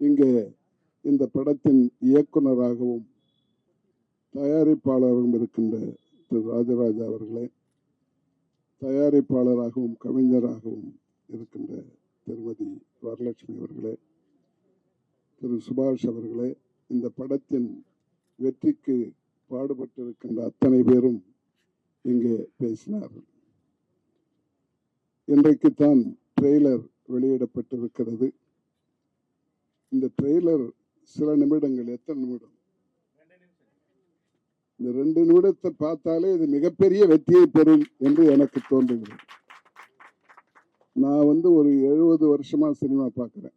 இங்கே இந்த படத்தின் இயக்குனராகவும் தயாரிப்பாளராகவும் இருக்கின்ற திரு ராஜராஜா அவர்களே தயாரிப்பாளராகவும் கவிஞராகவும் இருக்கின்ற திருமதி வரலட்சுமி அவர்களே திரு சுபாஷ் அவர்களே இந்த படத்தின் வெற்றிக்கு பாடுபட்டிருக்கின்ற அத்தனை பேரும் இங்கே பேசினார்கள் இன்றைக்குத்தான் ட்ரெய்லர் வெளியிடப்பட்டிருக்கிறது. இந்த ட்ரெய்லர் சில நிமிடங்கள் எத்தனை நிமிடம்? இந்த ரெண்டு நிமிடத்தை பார்த்தாலே இது மிகப்பெரிய வெற்றியை பெறும் என்று எனக்கு தோன்றுகிறது. நான் வந்து ஒரு எழுபது வருஷமா சினிமா பார்க்குறேன்.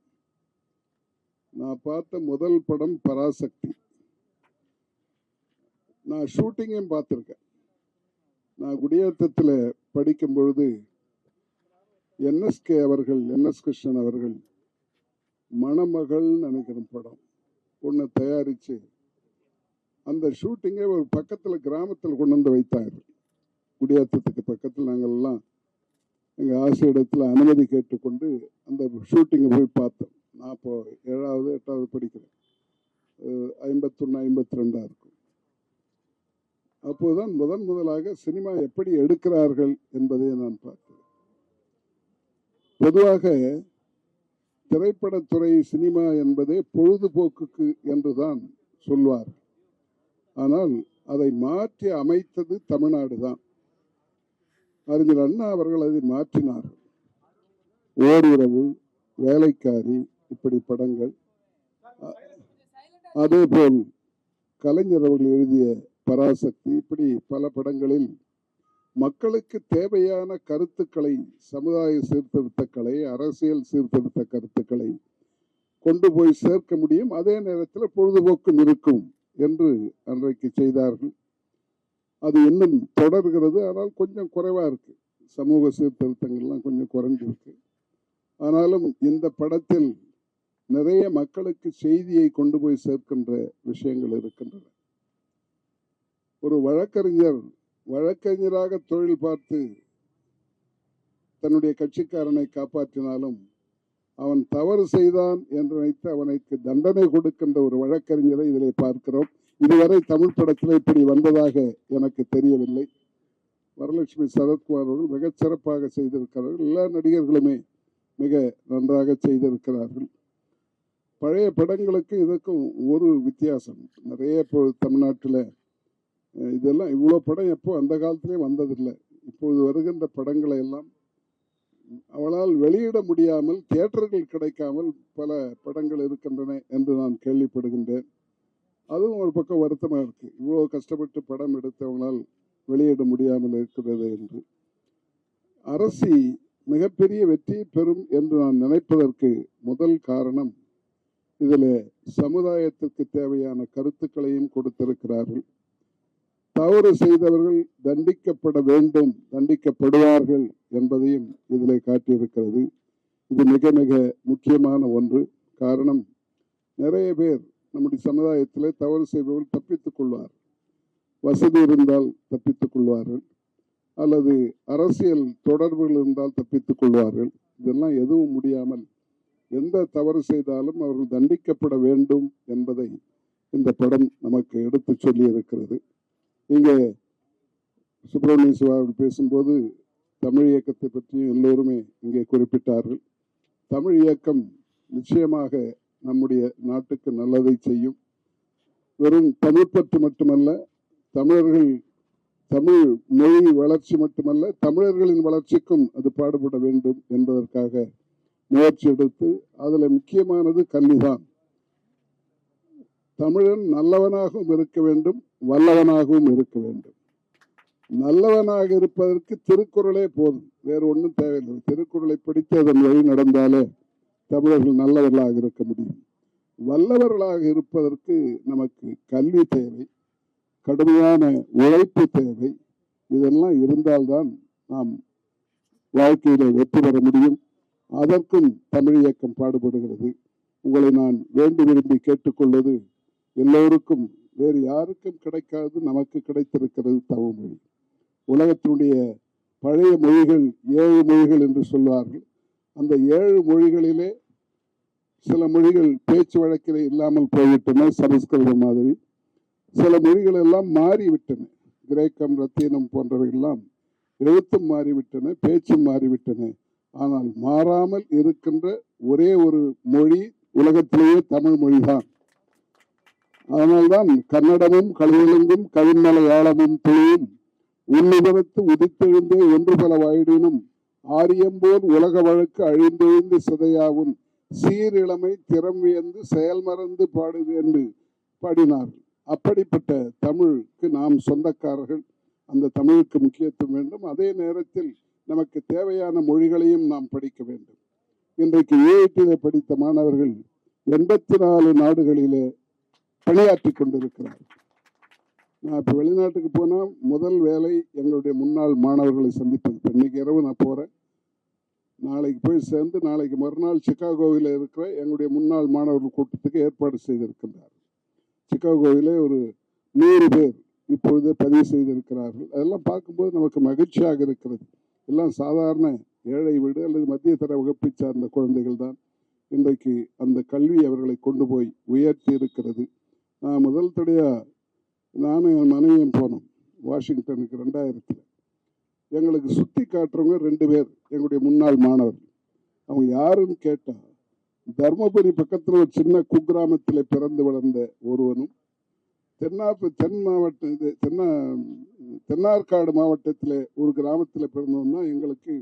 நான் பார்த்த முதல் படம் பராசக்தி. நான் ஷூட்டிங்கையும் பார்த்துருக்கேன். நான் குடியேற்றத்தில் படிக்கும் பொழுது என்எஸ்கே அவர்கள் என்எஸ் கிருஷ்ணன் அவர்கள் மணமகள் நினைக்கிற படம். ஒன்று தயாரித்து அந்த ஷூட்டிங்கை ஒரு பக்கத்தில் கிராமத்தில் கொண்டு வந்து வைத்தார். குடியாத்தத்துக்கு பக்கத்தில் நாங்கள் எல்லாம் எங்கள் ஆசிரியரிடத்தில் அனுமதி கேட்டுக்கொண்டு அந்த ஷூட்டிங்கை போய் பார்த்தோம். நான் இப்போ ஏழாவது எட்டாவது படிக்கிறேன். ஐம்பத்தொன்று ஐம்பத்தி ரெண்டாக இருக்கும். அப்போதுதான் முதன் முதலாக சினிமா எப்படி எடுக்கிறார்கள் என்பதை நான் பார்த்தேன். பொதுவாக திரைப்படத்துறை சினிமா என்பதே பொழுதுபோக்குக்கு என்றுதான் சொல்வார் ஆனால் அதை மாற்றி அமைத்தது தமிழ்நாடு தான் அறிஞர் அண்ணா அவர்கள் அதை மாற்றினார் ஓரிரவு வேலைக்காரி இப்படி படங்கள். அதேபோல் கலைஞர் அவர்கள் எழுதிய பராசக்தி இப்படி பல படங்களில் மக்களுக்கு தேவையான கருத்துக்களை சமுதாய சீர்திருத்தங்களை அரசியல் சீர்திருத்த கருத்துக்களை கொண்டு போய் சேர்க்க முடியும். அதே நேரத்தில் பொழுதுபோக்கும் இருக்கும் என்று அன்றைக்கு செய்தார்கள். அது இன்னும் தொடர்கிறது. ஆனால் கொஞ்சம் குறைவாக இருக்கு. சமூக சீர்திருத்தங்கள்லாம் கொஞ்சம் குறைஞ்சிருக்கு. ஆனாலும் இந்த படத்தில் நிறைய மக்களுக்கு செய்தியை கொண்டு போய் சேர்க்கின்ற விஷயங்கள் இருக்கின்றன. ஒரு வழக்கறிஞர் வழக்கறிஞராக தொழில் பார்த்து தன்னுடைய கட்சிக்காரனை காப்பாற்றினாலும் அவன் தவறு செய்தான் என்று நினைத்து அவனுக்கு தண்டனை கொடுக்கின்ற ஒரு வழக்கறிஞரை இதிலே பார்க்கிறோம். இதுவரை தமிழ் படத்தில் இப்படி வந்ததாக எனக்கு தெரியவில்லை. வரலட்சுமி சரத்குமார் அவர்கள் மிகச் சிறப்பாக செய்திருக்கிறார்கள். எல்லா நடிகர்களுமே மிக நன்றாக செய்திருக்கிறார்கள். பழைய படங்களுக்கு இதுக்கும் ஒரு வித்தியாசம். நிறைய இப்போ தமிழ்நாட்டில் இதெல்லாம் இவ்வளோ படம் எப்போ அந்த காலத்திலே வந்ததில்லை. இப்பொழுது வருகின்ற படங்களை எல்லாம் அவளால் வெளியிட முடியாமல் தியேட்டர்கள் கிடைக்காமல் பல படங்கள் இருக்கின்றன என்று நான் கேள்விப்படுகின்றேன். அதுவும் ஒரு பக்கம் வருத்தமாக இருக்கு. இவ்வளோ கஷ்டப்பட்டு படம் எடுத்தவங்களால் வெளியிட முடியாமல் இருக்கிறது என்று. அரசி மிகப்பெரிய வெற்றி பெறும் என்று நான் நினைப்பதற்கு முதல் காரணம் இதில் சமுதாயத்திற்கு தேவையான கருத்துக்களையும் கொடுத்திருக்கிறார்கள். தவறு செய்தவர்கள் தண்டிக்கப்பட வேண்டும் தண்டிக்கப்படுவார்கள் என்பதையும் இதில் காட்டியிருக்கிறது. இது மிக மிக முக்கியமான ஒன்று. காரணம் நிறைய பேர் நம்முடைய சமுதாயத்தில் தவறு செய்பவர்கள் தப்பித்துக் கொள்வார் வசதி இருந்தால் தப்பித்துக் கொள்வார்கள். அல்லது அரசியல் தொடர்புகள் இருந்தால் தப்பித்துக் கொள்வார்கள். இதெல்லாம் எதுவும் முடியாமல் எந்த தவறு செய்தாலும் அவர்கள் தண்டிக்கப்பட வேண்டும் என்பதை இந்த படம் நமக்கு எடுத்துச் சொல்லி இருக்கிறது இங்கே சுப்பிரமணிய சிவா பேசும்போது தமிழ் இயக்கத்தை பற்றியும் எல்லோருமே இங்கே குறிப்பிட்டார்கள். தமிழ் இயக்கம் நிச்சயமாக நம்முடைய நாட்டுக்கு நல்லதை செய்யும். வெறும் தமிழ் பற்று மட்டுமல்ல தமிழர்கள் தமிழ் மொழி வளர்ச்சி மட்டுமல்ல தமிழர்களின் வளர்ச்சிக்கும் அது பாடுபட வேண்டும் என்பதற்காக முயற்சி எடுத்து அதில் முக்கியமானது கல்விதான். தமிழன் நல்லவனாகவும் இருக்க வேண்டும் வல்லவனாகவும் இருக்க வேண்டும். நல்லவனாக இருப்பதற்கு திருக்குறளே போதும் வேறு ஒன்றும் தேவையில்லை. திருக்குறளை படித்து அதன் வழி நடந்தாலே தமிழர்கள் நல்லவர்களாக இருக்க முடியும். வல்லவர்களாக இருப்பதற்கு நமக்கு கல்வி தேவை கடுமையான உழைப்பு தேவை. இதெல்லாம் இருந்தால்தான் நாம் வாழ்க்கையில வெற்றி பெற முடியும். அதற்கும் தமிழ் இயக்கம் பாடுபடுகிறது. உங்களை நான் வேண்டி விரும்பி கேட்டுக்கொள்வது எல்லோருக்கும் வேறு யாருக்கும் கிடைக்காது நமக்கு கிடைத்திருக்கிறது தமிழ்மொழி உலகத்தினுடைய பழைய மொழிகள் ஏழு மொழிகள் என்று சொல்வார்கள். அந்த ஏழு மொழிகளிலே சில மொழிகள் பேச்சு வழக்கில் இல்லாமல் போய்விட்டன சமஸ்கிருதம் மாதிரி. சில மொழிகள் எல்லாம் மாறிவிட்டன. கிரேக்கம் ரத்தீனம் போன்றவையெல்லாம் எழுத்தும் மாறிவிட்டன பேச்சும் மாறிவிட்டன. ஆனால் மாறாமல் இருக்கின்ற ஒரே ஒரு மொழி உலகத்திலேயே தமிழ் மொழிதான். அதனால்தான் கன்னடமும் கழுவிலங்கும் ஆழமும் துளியும் உன்னுதரத்து உதித்தெழுந்தே ஒன்று பல வாயிடினும் ஆரியம்போல் உலக வழக்கு அழிந்தெழுந்து சிதையாவும் சீரிழமை திறம் வியந்து செயல் மறந்து பாடுது என்று பாடினார்கள். அப்படிப்பட்ட தமிழுக்கு நாம் சொந்தக்காரர்கள். அந்த தமிழுக்கு முக்கியத்துவம் வேண்டும். அதே நேரத்தில் நமக்கு தேவையான மொழிகளையும் நாம் படிக்க வேண்டும். இன்றைக்கு ஏஐடியில படித்த மாணவர்கள் எண்பத்தி நாலு நாடுகளிலே பணியாற்றி கொண்டிருக்கிறார். நான் இப்போ வெளிநாட்டுக்கு போனால் முதல் வேலை எங்களுடைய முன்னாள் மாணவர்களை சந்திப்பது. இன்னைக்கு இரவு நான் போகிறேன் நாளைக்கு போய் சேர்ந்து நாளைக்கு மறுநாள் சிக்காகோவில் இருக்கிற எங்களுடைய முன்னாள் மாணவர்கள் கூட்டத்துக்கு ஏற்பாடு செய்திருக்கின்றார். சிக்காகோவிலே ஒரு நூறு பேர் இப்பொழுதே பதிவு செய்திருக்கிறார்கள். அதெல்லாம் பார்க்கும்போது நமக்கு மகிழ்ச்சியாக இருக்கிறது. எல்லாம் சாதாரண ஏழை வீடு அல்லது மத்திய தர வகுப்பை சார்ந்த குழந்தைகள் தான் இன்றைக்கு அந்த கல்வி அவர்களை கொண்டு போய் உயர்த்தி இருக்கிறது. நான் முதல் தடையாக நானும் என் மனைவியும் போனோம். வாஷிங்டனுக்கு ரெண்டாயிரத்தில். எங்களுக்கு சுற்றி காட்டுறவங்க ரெண்டு பேர் எங்களுடைய முன்னாள் மாணவர்கள். அவங்க யாருன்னு கேட்டால் தர்மபுரி பக்கத்தில் ஒரு சின்ன குக்கிராமத்தில் பிறந்து வளர்ந்த ஒருவனும் தென்னாப்பு தென் மாவட்டம் இது தென்னா தென்னார்காடு மாவட்டத்தில் ஒரு கிராமத்தில் பிறந்தோம்னா எங்களுக்கு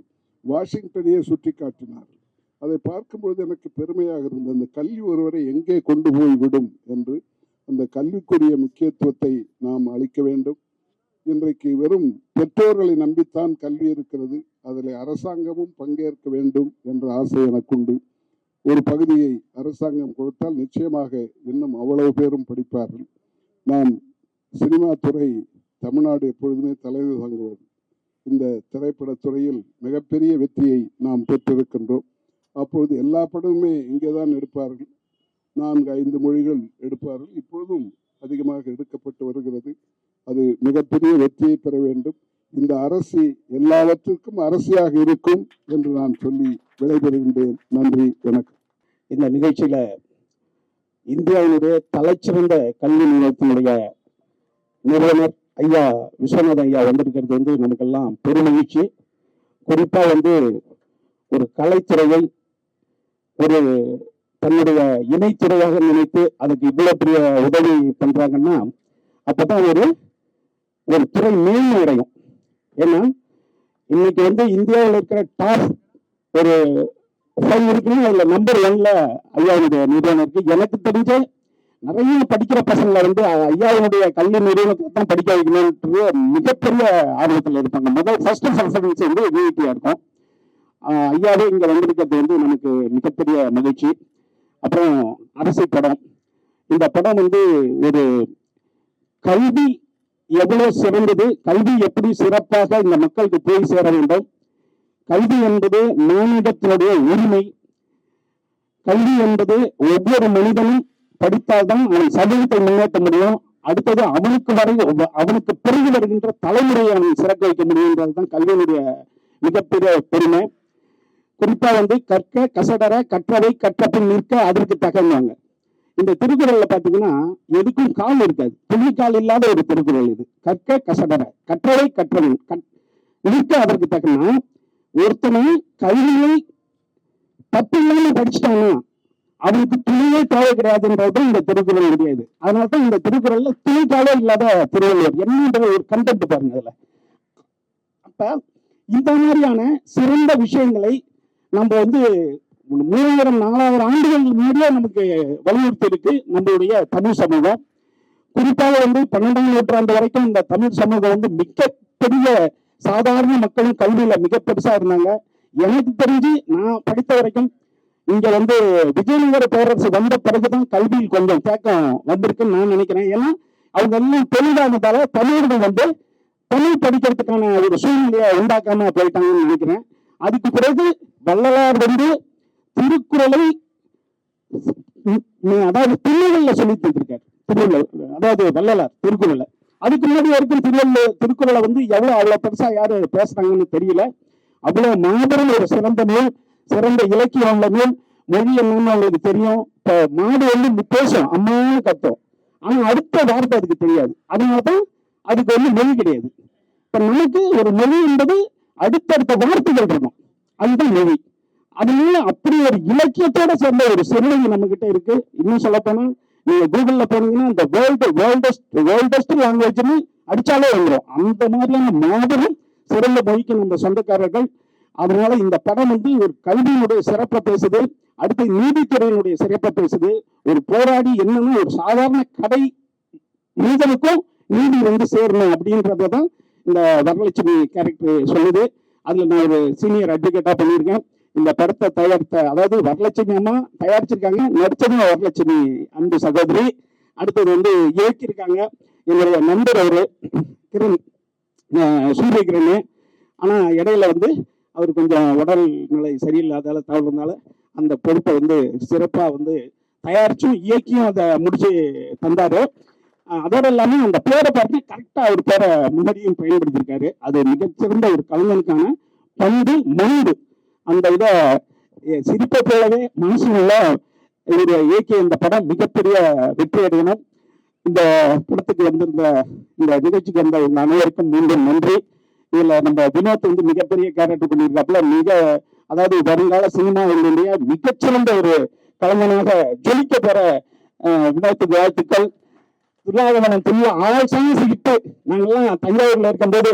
வாஷிங்டனையே சுற்றி காட்டினார் அதை பார்க்கும்பொழுது எனக்கு பெருமையாக இருந்தது. அந்த கல்வி ஒருவரை எங்கே கொண்டு போய் விடும் என்று அந்த கல்விக்குரிய முக்கியத்துவத்தை நாம் அளிக்க வேண்டும். இன்றைக்கு வெறும் பெற்றோர்களை நம்பித்தான் கல்வி இருக்கிறது. அதில் அரசாங்கமும் பங்கேற்க வேண்டும் என்ற ஆசை எனக்குண்டு. ஒரு பகுதியை அரசாங்கம் கொடுத்தால் நிச்சயமாக இன்னும் அவ்வளவு பேரும் படிப்பார்கள். நாம் சினிமா துறை தமிழ்நாடு எப்பொழுதுமே தலைமை தாங்குவது. இந்த திரைப்படத்துறையில் மிகப்பெரிய வெற்றியை நாம் பெற்றிருக்கின்றோம். அப்பொழுது எல்லா படமுமே இங்கே தான் எடுப்பார்கள். நான்கு ஐந்து மொழிகள் எடுப்பார்கள். இப்பொழுதும் அதிகமாக எடுக்கப்பட்டு வருகிறது. அது மிகப்பெரிய வெற்றியை பெற வேண்டும். இந்த அரசு எல்லாவற்றிற்கும் அரசியாக இருக்கும் என்று நான் சொல்லி விடைபெறுகின்றேன். நன்றி வணக்கம். இந்த நிகழ்ச்சியில இந்தியாவினுடைய தலைச்சிறந்த கல்வி நிலையத்தினுடைய நிறுவனர் ஐயா விஸ்வநாதன் ஐயா வந்திருக்கிறது வந்து நமக்கெல்லாம் பெருமகிழ்ச்சி. குறிப்பாக வந்து ஒரு கலைத்துறையை ஒரு தன்னுடைய இணைத்துறையாக நினைத்து அதுக்கு இவ்வளோ பெரிய உதவி பண்ணுறாங்கன்னா அப்போ தான் ஒரு ஒரு துறை மேன்மை அடையும். ஏன்னா இன்னைக்கு வந்து இந்தியாவில் இருக்கிற டாப் ஒரு ஃபைவ் இருக்குன்னா அதில் நம்பர் ஒன்ல ஐயாவுடைய நிறுவனம் இருக்கு. எனக்கு தெரிஞ்ச நிறைய படிக்கிற பசங்களை வந்து ஐயாவுடைய கல்வி நிறுவனத்தை தான் படிக்க வைக்கணும்ன்றது மிகப்பெரிய ஆர்வத்தில் இருப்பாங்க. முதல் ஃபர்ஸ்ட் ப்ரிஃபரன்ஸ் வந்து விஐடியா இருக்கும். ஐயாவே இங்கே வந்திருக்கிறது வந்து நமக்கு மிகப்பெரிய மகிழ்ச்சி. அப்புறம் அரசு படம். இந்த படம் வந்து ஒரு கல்வி எவ்வளவு சிறந்தது? கல்வி எப்படி சிறப்பாக இந்த மக்களுக்கு போய் சேர வேண்டும்? கல்வி என்பது மானிடத்தினுடைய உரிமை. கல்வி என்பது ஒவ்வொரு மனிதனும் படித்தால்தான் அவன் சமூகத்தை முன்னேற்ற முடியும். அடுத்தது அவனுக்கு வரை அவனுக்கு பிறகு வருகின்ற தலைமுறையை அவன் சிறக்க வைக்க முடியும் என்பது தான் கல்வியினுடைய மிகப்பெரிய பெருமை. குறிப்பா வந்து கற்க கசடர கற்றவை கற்றப்பின் நிற்க அதற்கு தகவல்வாங்க இந்த திருக்குறள்ல பாத்தீங்கன்னா எதுக்கும் கால் இருக்காது. துணிக்கால் இல்லாத ஒரு திருக்குறள் இது. கற்க கசடர கற்றவை கற்றவன் நிற்க அதற்கு தக்கனா ஒருத்தனை கல்வியை தப்பு இல்லாம படிச்சுட்டானா அவனுக்கு துணியே தேவை கிடையாதுன்றது இந்த திருக்குறள் கிடையாது அதனாலதான் இந்த திருக்குறள்ல துணிக்காலே இல்லாத திருவள்ளுவர். என்னன்ற ஒரு கண்டென்ட் பாருங்க அதுல. அப்ப இந்த மாதிரியான சிறந்த விஷயங்களை நம்ம வந்து மூவாயிரம் நாலாயிரம் ஆண்டுகள் முன்னாடியே நமக்கு வலியுறுத்தி இருக்கு நம்மளுடைய தமிழ் சமூகம். குறிப்பாக வந்து பன்னெண்டாம் நூற்றாண்டு வரைக்கும் இந்த தமிழ் சமூகம் வந்து மிகப்பெரிய சாதாரண மக்களும் கல்வியில மிக பெருசா இருந்தாங்க. எனக்கு தெரிஞ்சு நான் படித்த வரைக்கும் இங்க வந்து விஜயநகர பேரரசு வந்த பிறகுதான் கல்வியில் கொஞ்சம் தேக்கம் வந்திருக்குன்னு நான் நினைக்கிறேன். ஏன்னா அவங்க எல்லாம் தெளிவானதால தமிழர்கள் வந்து தமிழ் படிக்கிறதுக்கான ஒரு சூழ்நிலையை உண்டாக்காம போயிட்டாங்கன்னு நினைக்கிறேன். அதுக்கு பிறகு வள்ளலார் வந்து திருக்குறளை அதாவது திருவள்ளுவர்ல சொல்லி தந்திருக்காரு. திருவள்ளுவர் அதாவது வள்ளலார் திருக்குறளை. அதுக்கு முன்னாடி வரைக்கும் திருவள்ளுவர் திருக்குறளை வந்து எவ்வளவு அவ்வளவு பெருசா யாரு பேசுறாங்கன்னு தெரியல. அவ்வளவு மாபெரும் ஒரு சிறந்த நூல் சிறந்த இலக்கியம் உள்ள நூல் மொழி என்னன்னு அவங்களுக்கு தெரியும். இப்போ மாடு வந்து பேசும் அம்மான்னு கத்தும். ஆனா அடுத்த வார்த்தை அதுக்கு தெரியாது. அதனாலதான் அதுக்கு வந்து மொழி கிடையாது. இப்ப நமக்கு ஒரு மொழி என்பது அடுத்தடுத்த வார்த்தைகள் இருக்கும். அந்த மொழி அதுல அப்படி ஒரு இலக்கியத்தோட சேர்ந்த ஒரு சிறுமொழி நம்ம கிட்ட இருக்கு. இன்னும் சொல்ல போனா நீங்க கூகுள்ல போனீங்கன்னா இந்த வேர்ல்டு வேர்ல்டஸ்ட் வேர்ல்டஸ்ட் லாங்குவேஜ்னு அடிச்சாலே வந்துடும் அந்த மாதிரியான மாபெரும் சிறந்த மொழிக்கு நம்ம சொந்தக்காரர்கள். அதனால இந்த படம் வந்து ஒரு கல்வியினுடைய சிறப்பை பேசுது. அடுத்து நீதித்துறையினுடைய சிறப்பை பேசுது. ஒரு போராடி என்னன்னா ஒரு சாதாரண கடை நீதனுக்கும் நீதி வந்து சேரணும் அப்படின்றத தான் இந்த வரலட்சுமி கேரக்டர் சொல்லுது. அதில் நான் ஒரு சீனியர் அட்வொகேட்டாக பண்ணியிருக்கேன். இந்த படத்தை தயாரித்த அதாவது வரலட்சுமி அம்மா தயாரிச்சிருக்காங்க. நடிச்சதும் வரலட்சுமி அன்பு சகோதரி. அடுத்தது வந்து இயக்கியிருக்காங்க. என்னுடைய நண்பர் அவர் கிரண் சூரிய கிரண். ஆனால் இடையில வந்து அவர் கொஞ்சம் உடல் நிலை சரியில்லாதால தவறுனால அந்த பொறுப்பை வந்து சிறப்பாக வந்து தயாரிச்சும் இயக்கியும் அதை முடிச்சு தந்தாரு. அதோட இல்லாமல் அந்த பேரை பார்த்து கரெக்டாக அவர் பேரை முன்னாடியும் பயன்படுத்தியிருக்காரு அது மிகச்சிறந்த ஒரு கலைஞனுக்கான பண்பு மண்பு அந்த இதை சிரிப்பை போலவே மனசுள்ள இவர் இயக்கிய இந்த படம் மிகப்பெரிய வெற்றி அடையணும். இந்த படத்துக்கு வந்திருந்த இந்த நிகழ்ச்சிக்கு வந்த உங்க அனைவருக்கும் மீண்டும் நன்றி. இதுல நம்ம வினோத் வந்து மிகப்பெரிய கேரக்டர் பண்ணியிருக்காப்புல. மிக அதாவது வருங்கால சினிமாவினுடைய மிகச்சிறந்த ஒரு கலைஞனாக ஜொலிக்க பெற வினோத்துக்கு வாழ்த்துக்கள். துல்லாதமனம் துள்ள ஆல் சாங்ஸ் ஹிட்டு நாங்கெல்லாம் தஞ்சாவூர்ல இருக்கும்போது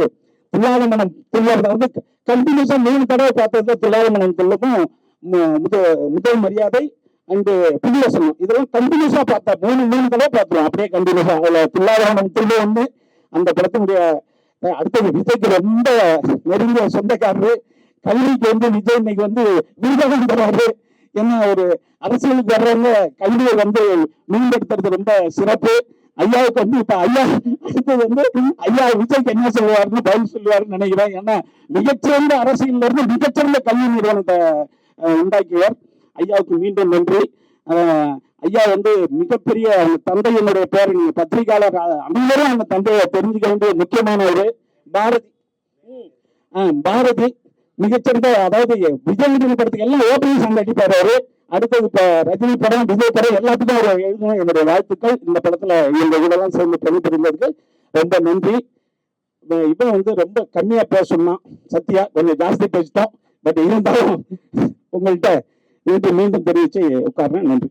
துல்லாதமனம் துள்ளத வந்து கண்டினியூஸா மூணு தடவை பார்த்தது துல்லாதமனம் துள்ளதும் மு- முத- முதல் மரியாதை அண்ட் புதியசனம் இதெல்லாம் கண்டினியூஸா பார்த்தா மூணு மூணு தடவை பார்த்துருவோம். அப்படியே கண்டினியூஸா அதுல துல்லாதமனம் துள்ள வந்து அந்த படத்தினுடைய அடுத்தது விஜய்க்கு ரொம்ப நெருங்கிய சொந்தக்காரரு. கல்விக்கு வந்து விஜய் இன்னைக்கு வந்து விருதகம் தராரு ஏன்னா ஒரு அரசியலுக்கு வர்றவங்க கல்வியை வந்து மேம்படுத்துறது ரொம்ப சிறப்பு. ஐயாவுக்கு வந்து இப்ப ஐயா அடுத்தது வந்து ஐயா விஜய்க்கு என்ன சொல்லுவாருன்னு பதில் சொல்லுவாருன்னு நினைக்கிறேன். ஏன்னா மிகச்சிறந்த அரசியல் இருந்து மிகச்சிறந்த கல்வி நிறுவனத்தை உண்டாக்கியவர். ஐயாவுக்கு மீண்டும் நன்றி. ஐயா வந்து மிகப்பெரிய அவங்க தந்தையினுடைய பேர் நீங்க பத்திரிகையாளர் அனைவரும் அந்த தந்தையை தெரிஞ்சுக்க வேண்டிய முக்கியமான ஒரு பாரதி பாரதி மிகச்சிறந்த அதாவது விஜய் படத்துக்கு எல்லாம் ஓப்பனிங் சாங் அடிப்பாரு அவரு. அடுத்தது இப்ப ரஜினி படம் விஜய் படம் எல்லாத்துக்கும் அவர் எழுதணும் என்னுடைய வாழ்த்துக்கள். இந்த படத்துல எங்க இதெல்லாம் சேர்ந்து பணிபுரிந்ததுக்கு ரொம்ப நன்றி. இவன் வந்து ரொம்ப கம்மியா பேசணும்னா சத்யா கொஞ்சம் ஜாஸ்தி பேசிட்டோம். பட் இருந்தாலும் உங்கள்கிட்ட மீண்டும் மீண்டும் தெரிவிச்சு உட்கார்றேன். நன்றி.